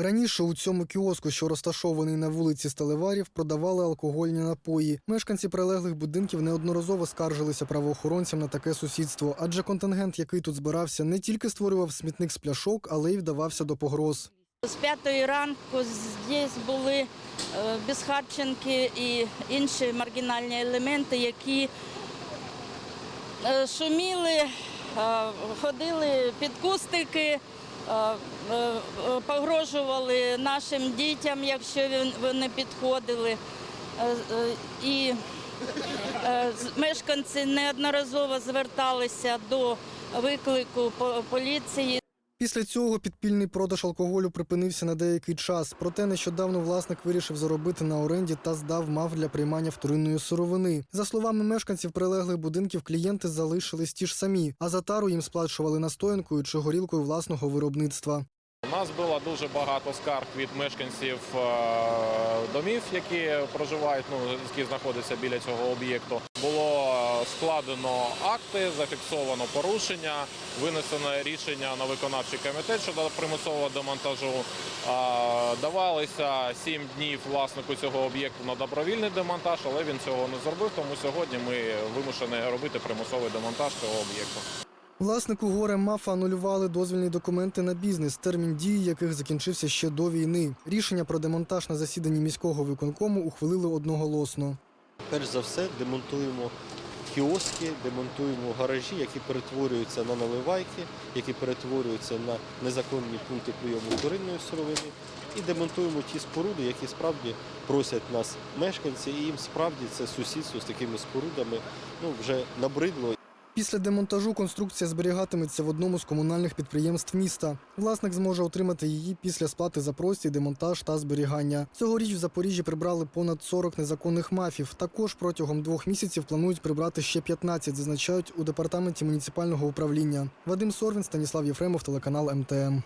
Раніше у цьому кіоску, що розташований на вулиці Сталеварів, продавали алкогольні напої. Мешканці прилеглих будинків неодноразово скаржилися правоохоронцям на таке сусідство, адже контингент, який тут збирався, не тільки створював смітник з пляшок, але й вдавався до погроз. З п'ятої ранку здесь були е, безхатченки і інші маргінальні елементи, які е, шуміли, е, ходили під кустики, погрожували нашим дітям, якщо вони підходили. Е, е, І е, мешканці неодноразово зверталися до виклику поліції. Після цього підпільний продаж алкоголю припинився на деякий час. Проте нещодавно власник вирішив заробити на оренді та здав мав для приймання вторинної сировини. За словами мешканців прилеглих будинків, клієнти залишились ті ж самі, а за тару їм сплачували настоянкою чи горілкою власного виробництва. У нас було дуже багато скарг від мешканців е, домів, які проживають, ну які знаходяться біля цього об'єкту. Було складено акти, зафіксовано порушення, винесено рішення на виконавчий комітет щодо примусового демонтажу. Давалися сім днів власнику цього об'єкту на добровільний демонтаж, але він цього не зробив. Тому сьогодні ми вимушені робити примусовий демонтаж цього об'єкту. Власнику горе мафа анулювали дозвільні документи на бізнес, термін дії яких закінчився ще до війни. Рішення про демонтаж на засіданні міського виконкому ухвалили одноголосно. Перш за все демонтуємо кіоски, демонтуємо гаражі, які перетворюються на наливайки, які перетворюються на незаконні пункти прийому вторинної сировини. І демонтуємо ті споруди, які справді просять нас мешканці, і їм справді це сусідство з такими спорудами ну, вже набридло. Після демонтажу конструкція зберігатиметься в одному з комунальних підприємств міста. Власник зможе отримати її після сплати за простій, демонтаж та зберігання. Цьогоріч в Запоріжжі прибрали понад 40 незаконних мафів. Також протягом двох місяців планують прибрати ще 15, зазначають у департаменті муніципального управління. Вадим Сорвін, Станіслав Єфремов, телеканал МТМ.